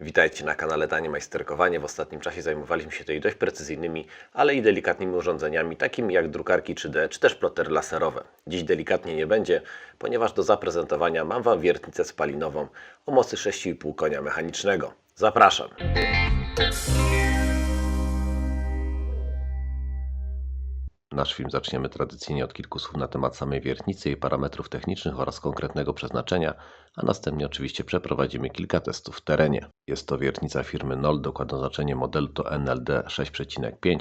Witajcie na kanale Tanie Majsterkowanie. W ostatnim czasie zajmowaliśmy się tutaj dość precyzyjnymi, ale i delikatnymi urządzeniami, takimi jak drukarki 3D czy też plotery laserowe. Dziś delikatnie nie będzie, ponieważ do zaprezentowania mam Wam wiertnicę spalinową o mocy 6,5 konia mechanicznego. Zapraszam! Nasz film zaczniemy tradycyjnie od kilku słów na temat samej wiertnicy, jej parametrów technicznych oraz konkretnego przeznaczenia, a następnie oczywiście przeprowadzimy kilka testów w terenie. Jest to wiertnica firmy NOL, dokładne oznaczenie modelu to NLD 6,5,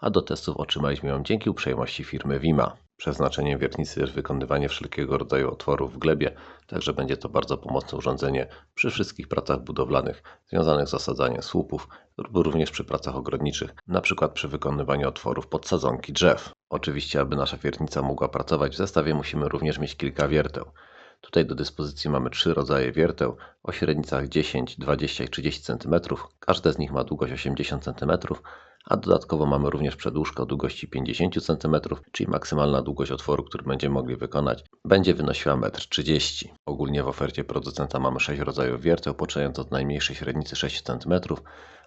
a do testów otrzymaliśmy ją dzięki uprzejmości firmy Wima. Przeznaczeniem wiertnicy jest wykonywanie wszelkiego rodzaju otworów w glebie, także będzie to bardzo pomocne urządzenie przy wszystkich pracach budowlanych związanych z osadzaniem słupów lub również przy pracach ogrodniczych, np. przy wykonywaniu otworów pod sadzonki drzew. Oczywiście, aby nasza wiertnica mogła pracować w zestawie musimy również mieć kilka wierteł. Tutaj do dyspozycji mamy trzy rodzaje wierteł o średnicach 10, 20 i 30 cm. Każde z nich ma długość 80 cm, a dodatkowo mamy również przedłużkę o długości 50 cm, czyli maksymalna długość otworu, który będziemy mogli wykonać, będzie wynosiła 1,30 m. Ogólnie w ofercie producenta mamy 6 rodzajów wierteł, poczynając od najmniejszej średnicy 6 cm,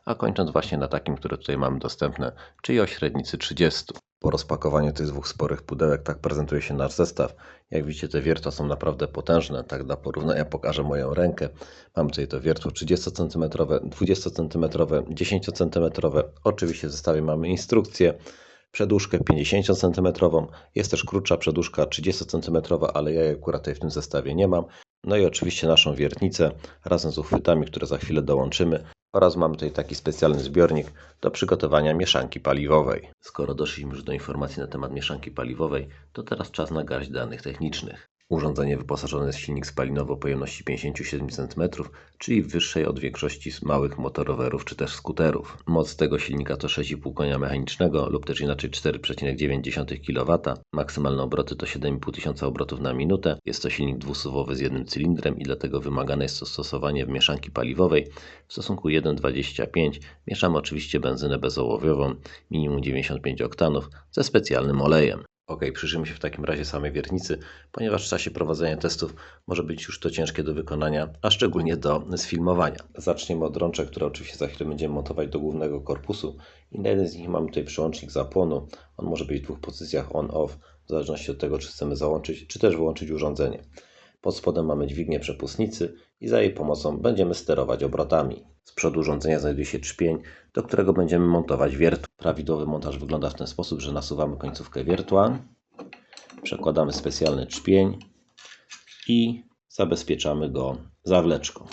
a kończąc właśnie na takim, które tutaj mamy dostępne, czyli o średnicy 30 po rozpakowaniu tych dwóch sporych pudełek tak prezentuje się nasz zestaw. Jak widzicie te wiertła są naprawdę potężne. Tak dla porównania pokażę moją rękę. Mam tutaj to wiertło 30 cm, 20 cm, 10 cm. Oczywiście w zestawie mamy instrukcję. Przedłużkę 50 cm. Jest też krótsza przedłużka 30 cm, ale ja jej akurat tutaj w tym zestawie nie mam. No i oczywiście naszą wiertnicę razem z uchwytami, które za chwilę dołączymy. Oraz mamy tutaj taki specjalny zbiornik do przygotowania mieszanki paliwowej. Skoro doszliśmy już do informacji na temat mieszanki paliwowej, to teraz czas na garść danych technicznych. Urządzenie wyposażone jest w silnik spalinowy o pojemności 57 cm, czyli wyższej od większości małych motorowerów czy też skuterów. Moc tego silnika to 6,5 konia mechanicznego lub też inaczej 4,9 kW. Maksymalne obroty to 7,5 tysiąca obrotów na minutę. Jest to silnik dwusuwowy z jednym cylindrem i dlatego wymagane jest to stosowanie mieszanki paliwowej w stosunku 1,25. Mieszamy oczywiście benzynę bezołowiową, minimum 95 oktanów, ze specjalnym olejem. Ok, przyjrzymy się w takim razie samej wiertnicy, ponieważ w czasie prowadzenia testów może być już to ciężkie do wykonania, a szczególnie do sfilmowania. Zaczniemy od rączek, które oczywiście za chwilę będziemy montować do głównego korpusu i na jeden z nich mamy tutaj przełącznik zapłonu. On może być w dwóch pozycjach on-off, w zależności od tego, czy chcemy załączyć, czy też wyłączyć urządzenie. Pod spodem mamy dźwignię przepustnicy i za jej pomocą będziemy sterować obrotami. Z przodu urządzenia znajduje się trzpień, do którego będziemy montować wiertło. Prawidłowy montaż wygląda w ten sposób, że nasuwamy końcówkę wiertła, przekładamy specjalny trzpień i zabezpieczamy go zawleczką.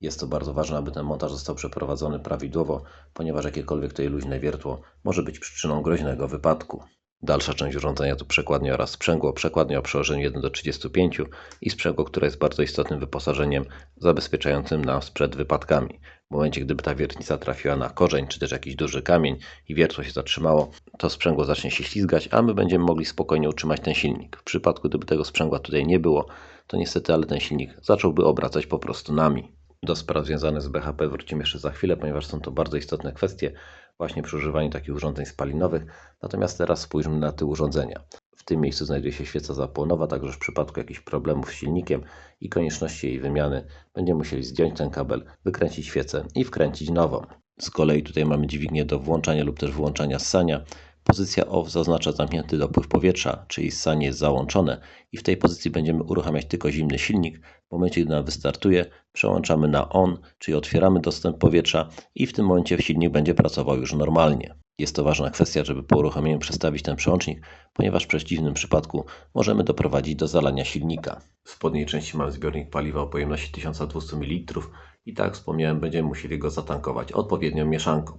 Jest to bardzo ważne, aby ten montaż został przeprowadzony prawidłowo, ponieważ jakiekolwiek tutaj luźne wiertło może być przyczyną groźnego wypadku. Dalsza część urządzenia to przekładnia oraz sprzęgło. Przekładnia o przełożeniu 1 do 35 i sprzęgło, które jest bardzo istotnym wyposażeniem zabezpieczającym nas przed wypadkami. W momencie, gdyby ta wiertnica trafiła na korzeń czy też jakiś duży kamień i wiertło się zatrzymało, to sprzęgło zacznie się ślizgać, a my będziemy mogli spokojnie utrzymać ten silnik. W przypadku, gdyby tego sprzęgła tutaj nie było, to niestety, ale ten silnik zacząłby obracać po prostu nami. Do spraw związanych z BHP wrócimy jeszcze za chwilę, ponieważ są to bardzo istotne kwestie właśnie przy używaniu takich urządzeń spalinowych. Natomiast teraz spójrzmy na te urządzenia. W tym miejscu znajduje się świeca zapłonowa, także w przypadku jakichś problemów z silnikiem i konieczności jej wymiany będziemy musieli zdjąć ten kabel, wykręcić świecę i wkręcić nową. Z kolei tutaj mamy dźwignię do włączania lub też wyłączania ssania. Pozycja OFF zaznacza zamknięty dopływ powietrza, czyli ssanie jest załączone i w tej pozycji będziemy uruchamiać tylko zimny silnik. W momencie, gdy nam wystartuje, przełączamy na ON, czyli otwieramy dostęp powietrza i w tym momencie silnik będzie pracował już normalnie. Jest to ważna kwestia, żeby po uruchomieniu przestawić ten przełącznik, ponieważ w przeciwnym przypadku możemy doprowadzić do zalania silnika. W spodniej części mamy zbiornik paliwa o pojemności 1200 ml i tak jak wspomniałem, będziemy musieli go zatankować odpowiednią mieszanką.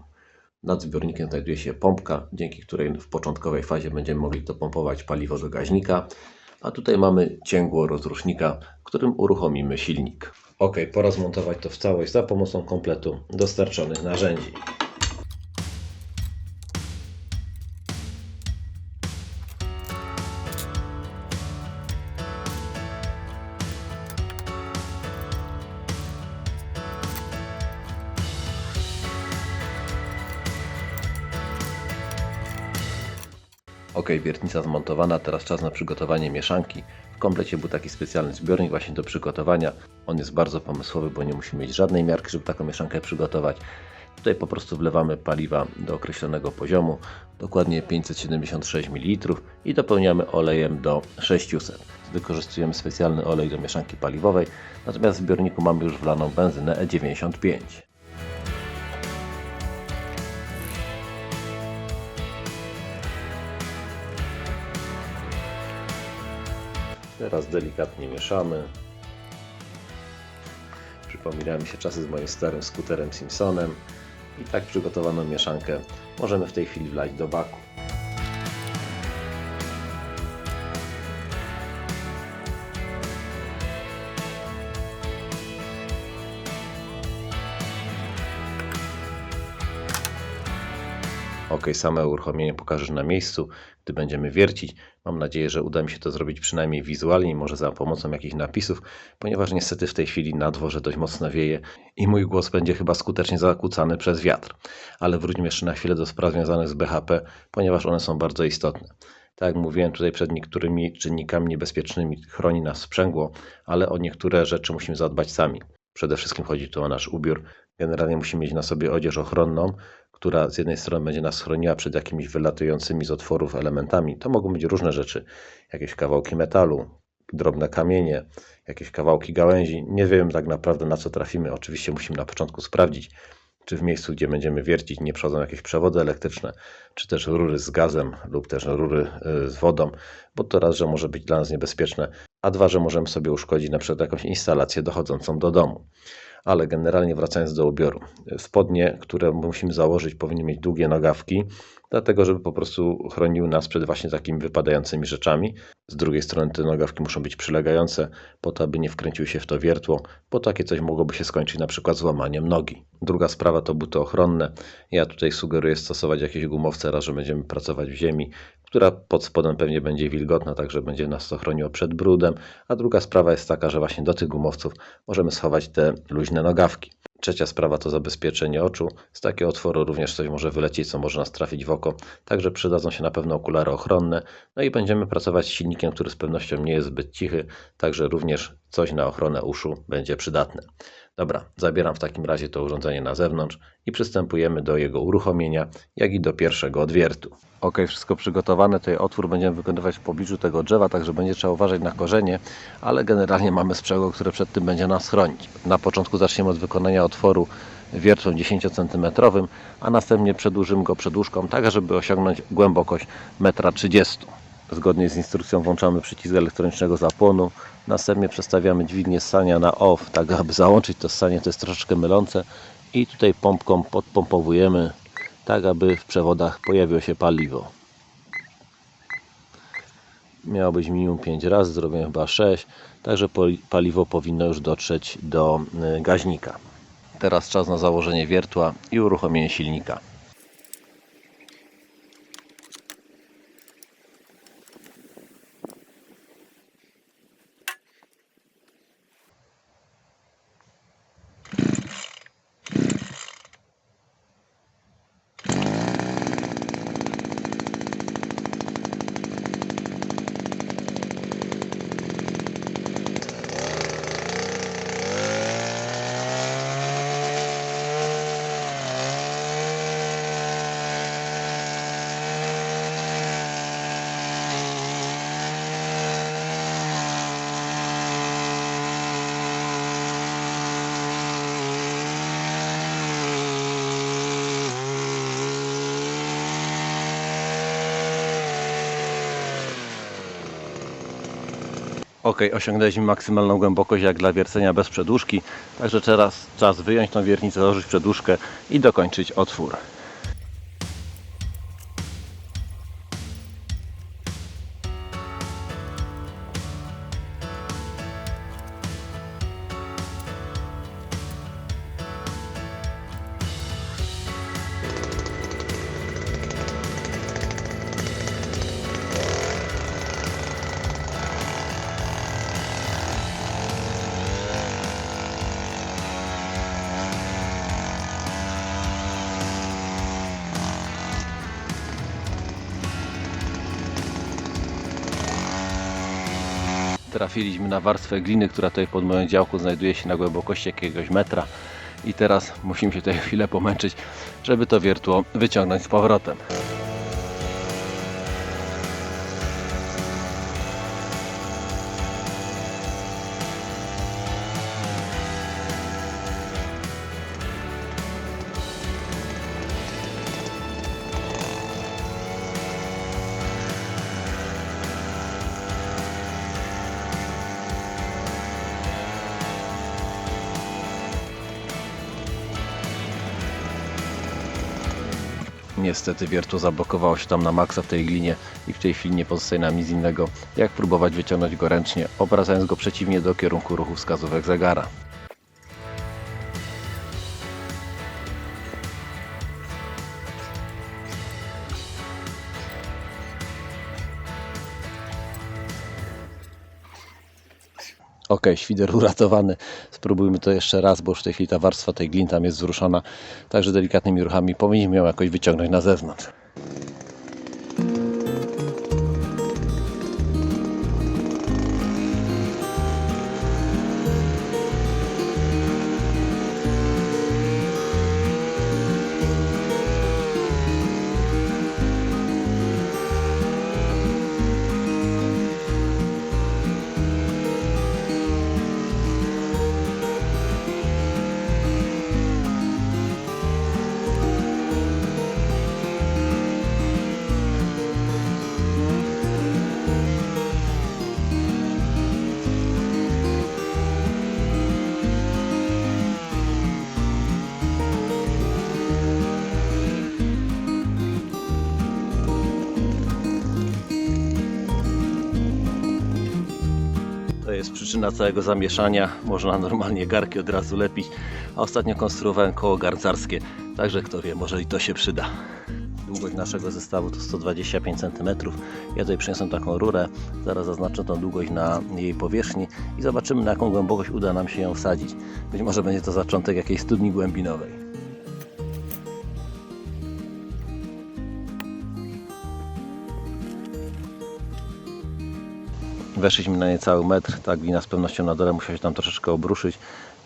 Nad zbiornikiem znajduje się pompka, dzięki której w początkowej fazie będziemy mogli dopompować paliwo do gaźnika, a tutaj mamy cięgło rozrusznika, którym uruchomimy silnik. Ok, pora zmontować to w całość za pomocą kompletu dostarczonych narzędzi. Ok, wiertnica zmontowana, teraz czas na przygotowanie mieszanki. W komplecie był taki specjalny zbiornik właśnie do przygotowania. On jest bardzo pomysłowy, bo nie musimy mieć żadnej miarki, żeby taką mieszankę przygotować. Tutaj po prostu wlewamy paliwa do określonego poziomu, dokładnie 576 ml i dopełniamy olejem do 600. Wykorzystujemy specjalny olej do mieszanki paliwowej, natomiast w zbiorniku mamy już wlaną benzynę E E95. Teraz delikatnie mieszamy. Przypominają mi się czasy z moim starym skuterem Simpsonem. I tak przygotowaną mieszankę możemy w tej chwili wlać do baku. Ok, same uruchomienie pokażesz na miejscu, gdy będziemy wiercić. Mam nadzieję, że uda mi się to zrobić przynajmniej wizualnie, może za pomocą jakichś napisów, ponieważ niestety w tej chwili na dworze dość mocno wieje i mój głos będzie chyba skutecznie zakłócany przez wiatr. Ale wróćmy jeszcze na chwilę do spraw związanych z BHP, ponieważ one są bardzo istotne. Tak jak mówiłem, tutaj przed niektórymi czynnikami niebezpiecznymi chroni nas sprzęgło, ale o niektóre rzeczy musimy zadbać sami. Przede wszystkim chodzi tu o nasz ubiór. Generalnie musimy mieć na sobie odzież ochronną, która z jednej strony będzie nas chroniła przed jakimiś wylatującymi z otworów elementami. To mogą być różne rzeczy, jakieś kawałki metalu, drobne kamienie, jakieś kawałki gałęzi. Nie wiem tak naprawdę na co trafimy. Oczywiście musimy na początku sprawdzić, czy w miejscu, gdzie będziemy wiercić, nie przechodzą jakieś przewody elektryczne, czy też rury z gazem lub też rury y, z wodą, bo to raz, że może być dla nas niebezpieczne, a dwa, że możemy sobie uszkodzić na przykład jakąś instalację dochodzącą do domu ale generalnie wracając do ubioru. Spodnie, które musimy założyć, powinny mieć długie nogawki, dlatego żeby po prostu chroniły nas przed właśnie takimi wypadającymi rzeczami. Z drugiej strony te nogawki muszą być przylegające, po to, aby nie wkręcił się w to wiertło, bo takie coś mogłoby się skończyć na przykład złamaniem nogi. Druga sprawa to buty ochronne. Ja tutaj sugeruję stosować jakieś gumowce, raz, że będziemy pracować w ziemi, która pod spodem pewnie będzie wilgotna, także będzie nas to chroniło przed brudem. A druga sprawa jest taka, że właśnie do tych gumowców możemy schować te luźne nogawki. Trzecia sprawa to zabezpieczenie oczu. Z takiego otworu również coś może wylecieć, co może nas trafić w oko. Także przydadzą się na pewno okulary ochronne. No i będziemy pracować z silnikiem, który z pewnością nie jest zbyt cichy, także również coś na ochronę uszu będzie przydatne. Dobra, zabieram w takim razie to urządzenie na zewnątrz i przystępujemy do jego uruchomienia, jak i do pierwszego odwiertu. Ok, wszystko przygotowane. Tutaj otwór będziemy wykonywać w pobliżu tego drzewa, także będzie trzeba uważać na korzenie, ale generalnie mamy sprzęgło, które przed tym będzie nas chronić. Na początku zaczniemy od wykonania otworu wiertłem 10 cm, a następnie przedłużymy go przedłużką, tak żeby osiągnąć głębokość 1,30 m. Zgodnie z instrukcją włączamy przycisk elektronicznego zapłonu, następnie przestawiamy dźwignię ssania na OFF, tak aby załączyć to ssanie, to jest troszeczkę mylące i tutaj pompką podpompowujemy, tak aby w przewodach pojawiło się paliwo. Miało być minimum 5 razy, zrobiłem chyba 6, także paliwo powinno już dotrzeć do y, gaźnika. Teraz czas na założenie wiertła i uruchomienie silnika. Ok, osiągnęliśmy maksymalną głębokość jak dla wiercenia bez przedłużki, także teraz czas wyjąć tą wiertnicę, założyć przedłużkę i dokończyć otwór. Trafiliśmy na warstwę gliny, która tutaj pod moją działką znajduje się na głębokości jakiegoś metra. I teraz musimy się tutaj chwilę pomęczyć, żeby to wiertło wyciągnąć z powrotem. Niestety wiertło zablokowało się tam na maksa w tej glinie i w tej chwili nie pozostaje nam nic innego, jak próbować wyciągnąć go ręcznie, obracając go przeciwnie do kierunku ruchu wskazówek zegara. Ok, świder uratowany. Spróbujmy to jeszcze raz, bo już w tej chwili ta warstwa tej glin tam jest wzruszona. Także delikatnymi ruchami powinniśmy ją jakoś wyciągnąć na zewnątrz. Jest przyczyna całego zamieszania. Można normalnie garki od razu lepić. A ostatnio konstruowałem koło garncarskie. Także kto wie, może i to się przyda. Długość naszego zestawu to 125 cm. Ja tutaj przyniosłem taką rurę. Zaraz zaznaczę tą długość na jej powierzchni i zobaczymy na jaką głębokość uda nam się ją wsadzić. Być może będzie to zaczątek jakiejś studni głębinowej. Weszliśmy na niecały metr, ta glina z pewnością na dole musiała się tam troszeczkę obruszyć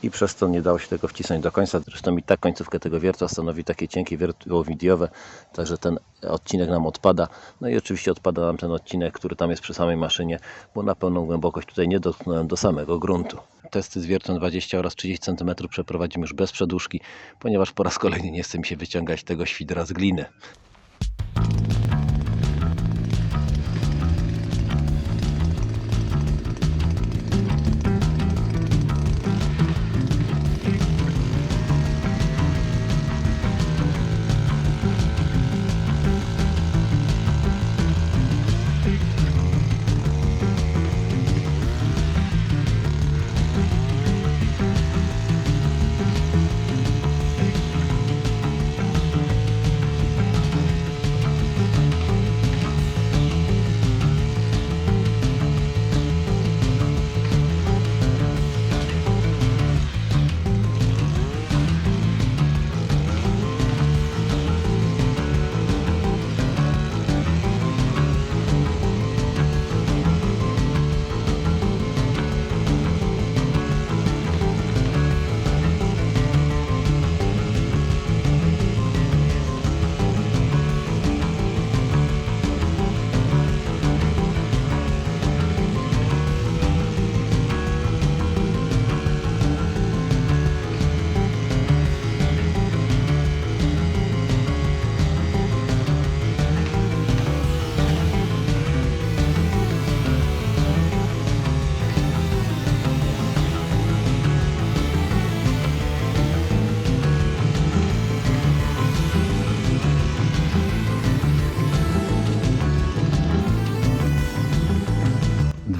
i przez to nie dało się tego wcisnąć do końca. Zresztą i tak końcówkę tego wiertła stanowi takie cienkie wiertło widiowe, także ten odcinek nam odpada. No i oczywiście odpada nam ten odcinek, który tam jest przy samej maszynie, bo na pełną głębokość tutaj nie dotknąłem do samego gruntu. Testy z wiertłem 20 oraz 30 cm przeprowadzimy już bez przedłużki, ponieważ po raz kolejny nie chce mi się wyciągać tego świdra z gliny.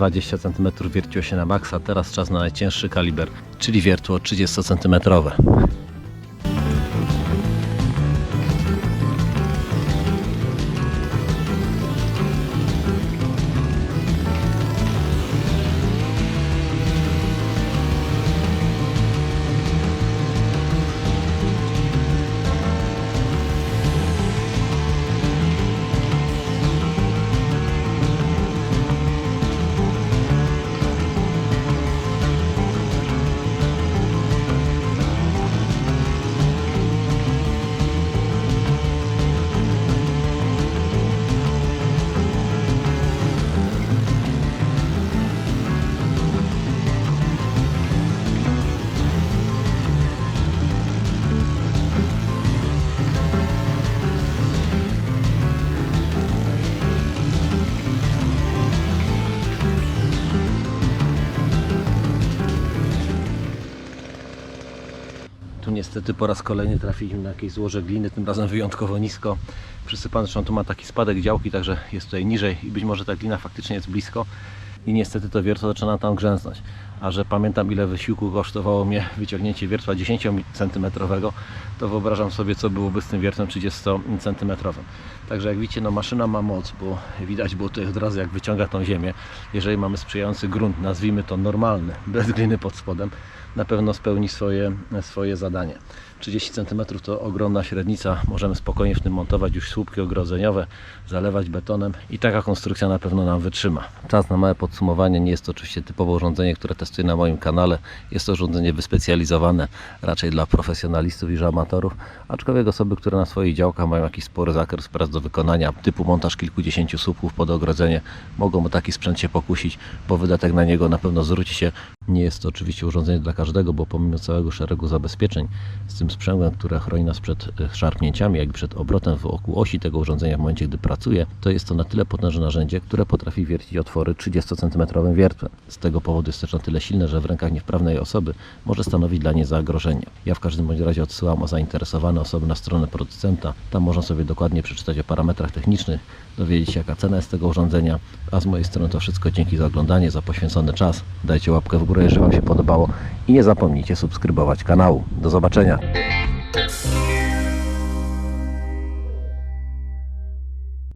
Dwadzieścia cm wierciło się na maksa, teraz czas na najcięższy kaliber, czyli wiertło 30 cm. Tu niestety po raz kolejny trafiliśmy na jakieś złoże gliny, tym razem wyjątkowo nisko. Przysypany, zresztą tu ma taki spadek działki, także jest tutaj niżej i być może ta glina faktycznie jest blisko. I niestety to wiertło zaczyna tam grzęznąć. A że pamiętam ile wysiłku kosztowało mnie wyciągnięcie wiertła 10 cm, to wyobrażam sobie co byłoby z tym wiertłem 30 cm. Także jak widzicie, no maszyna ma moc, bo widać było tutaj od razu jak wyciąga tą ziemię. Jeżeli mamy sprzyjający grunt, nazwijmy to normalny, bez gliny pod spodem, na pewno spełni swoje, swoje zadanie. 30 cm to ogromna średnica, możemy spokojnie w tym montować już słupki ogrodzeniowe, zalewać betonem i taka konstrukcja na pewno nam wytrzyma. Czas na małe podsumowanie, nie jest to oczywiście typowe urządzenie, które testuję na moim kanale, jest to urządzenie wyspecjalizowane raczej dla profesjonalistów niż amatorów, aczkolwiek osoby, które na swoich działkach mają jakiś spory zakres prac do wykonania, typu montaż kilkudziesięciu słupków pod ogrodzenie, mogą o taki sprzęt się pokusić, bo wydatek na niego na pewno zwróci się. Nie jest to oczywiście urządzenie dla każdego, bo pomimo całego szeregu zabezpieczeń z tym sprzęgłem, które chroni nas przed e, szarpnięciami, jak i przed obrotem wokół osi tego urządzenia w momencie, gdy pracuje, to jest to na tyle potężne narzędzie, które potrafi wiercić otwory 30 cm wiertłem. Z tego powodu jest też na tyle silne, że w rękach niewprawnej osoby może stanowić dla niej zagrożenie. Ja w każdym bądź razie odsyłam o zainteresowane osoby na stronę producenta. Tam można sobie dokładnie przeczytać o parametrach technicznych, dowiedzieć się jaka cena jest tego urządzenia, a z mojej strony to wszystko dzięki za oglądanie, za poświęcony czas. Dajcie łapkę w górę, jeżeli Wam się podobało i nie zapomnijcie subskrybować kanału. Do zobaczenia.